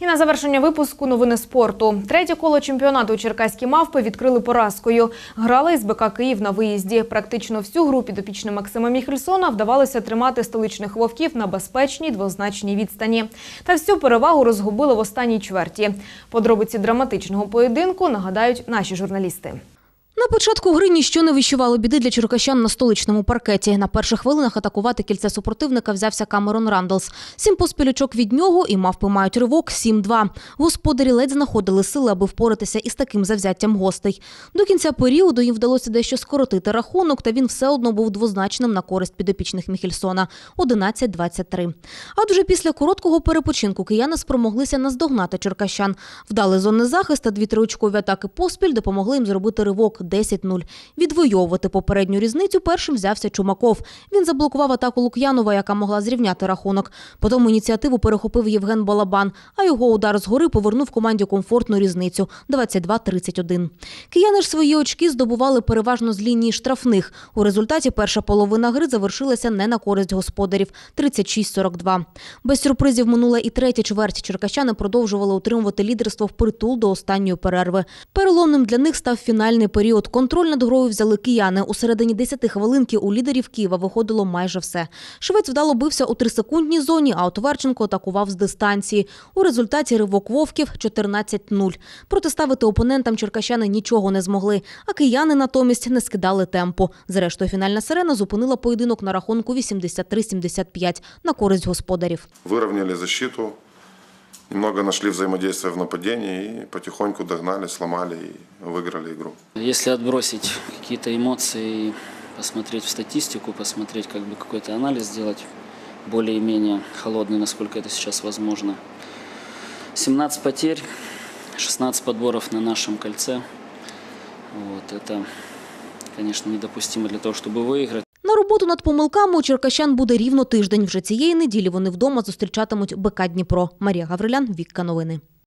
І на завершення випуску новини спорту. Третє коло чемпіонату черкаські мавпи відкрили поразкою. Грали із БК Київ на виїзді. Практично всю гру підопічним Максима Міхельсона вдавалося тримати столичних вовків на безпечній двозначній відстані. Та всю перевагу розгубили в останній чверті. Подробиці драматичного поєдинку нагадають наші журналісти. На початку гри ніщо не вищувало біди для черкащан на столичному паркеті. На перших хвилинах атакувати кільце супротивника взявся Камерон Рандлс. Сім поспілючок від нього і мавпи мають ривок 7-2. Господарі ледь знаходили сили, аби впоратися із таким завзяттям гостей. До кінця періоду їм вдалося дещо скоротити рахунок, та він все одно був двозначним на користь підопічних Міхельсона – 11-23. А вже після короткого перепочинку кияни спромоглися наздогнати черкащан. Вдали зонний захист та дві триочкові атаки поспіль допомогли їм зробити ривок 10-0. Відвоювати попередню різницю першим взявся Чумаков. Він заблокував атаку Лук'янова, яка могла зрівняти рахунок. Потім ініціативу перехопив Євген Балабан, а його удар згори повернув команді комфортну різницю – 22-31. Кияни ж свої очки здобували переважно з лінії штрафних. У результаті перша половина гри завершилася не на користь господарів – 36-42. Без сюрпризів минула і третя чверть. Черкащани продовжували утримувати лідерство впритул до останньої перерви. Переломним для них став фінальний період. Контроль над грою взяли кияни. У середині 10 хвилинки у лідерів Києва виходило майже все. Швець вдало бився у трисекундній зоні, а от Верченко атакував з дистанції. У результаті ривок вовків 14-0. Протиставити опонентам черкащани нічого не змогли, а кияни натомість не скидали темпу. Зрештою, фінальна сирена зупинила поєдинок на рахунку 83-75 на користь господарів. Выровняли защиту, немного нашли взаимодействие в нападении и потихоньку догнали, сломали и выиграли игру. Если отбросить какие-то эмоции, посмотреть в статистику, посмотреть как бы какой-то анализ сделать более-менее холодный, насколько это сейчас возможно. 17 потерь, 16 подборов на нашем кольце. Вот, это, конечно, недопустимо для того, чтобы выиграть. На роботу над помилками у черкащан буде рівно тиждень. Вже цієї неділі вони вдома зустрічатимуть БК Дніпро. Марія Гаврилян, Вікка Новини.